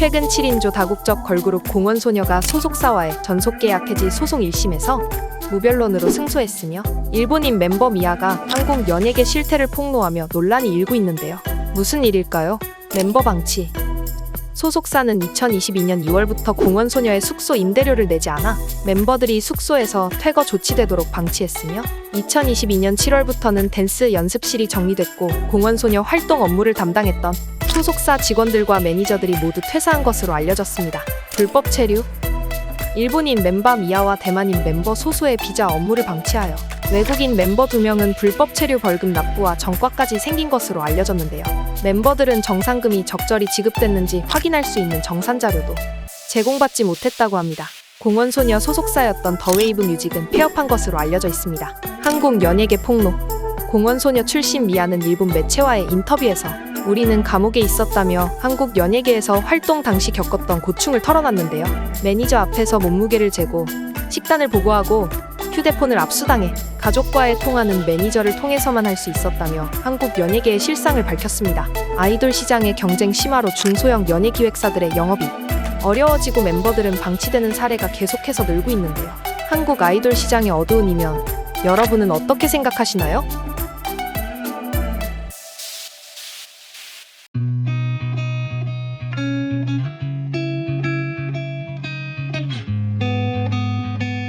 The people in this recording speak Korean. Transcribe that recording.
최근 7인조 다국적 걸그룹 공원소녀가 소속사와의 전속계약 해지 소송 1심에서 무변론으로 승소했으며 일본인 멤버 미아가 한국 연예계 실태를 폭로하며 논란이 일고 있는데요. 무슨 일일까요? 멤버 방치. 소속사는 2022년 2월부터 공원소녀의 숙소 임대료를 내지 않아 멤버들이 숙소에서 퇴거 조치되도록 방치했으며 2022년 7월부터는 댄스 연습실이 정리됐고 공원소녀 활동 업무를 담당했던 소속사 직원들과 매니저들이 모두 퇴사한 것으로 알려졌습니다. 불법 체류 일본인 멤버 미아와 대만인 멤버 소수의 비자 업무를 방치하여 외국인 멤버 두 명은 불법 체류 벌금 납부와 전과까지 생긴 것으로 알려졌는데요. 멤버들은 정상금이 적절히 지급됐는지 확인할 수 있는 정산 자료도 제공받지 못했다고 합니다. 공원소녀 소속사였던 더웨이브 뮤직은 폐업한 것으로 알려져 있습니다. 한국 연예계 폭로 공원소녀 출신 미아는 일본 매체와의 인터뷰에서 우리는 감옥에 있었다며 한국 연예계에서 활동 당시 겪었던 고충을 털어놨는데요. 매니저 앞에서 몸무게를 재고 식단을 보고하고 휴대폰을 압수당해 가족과의 통화는 매니저를 통해서만 할 수 있었다며 한국 연예계의 실상을 밝혔습니다. 아이돌 시장의 경쟁 심화로 중소형 연예 기획사들의 영업이 어려워지고 멤버들은 방치되는 사례가 계속해서 늘고 있는데요. 한국 아이돌 시장의 어두운 이면 여러분은 어떻게 생각하시나요?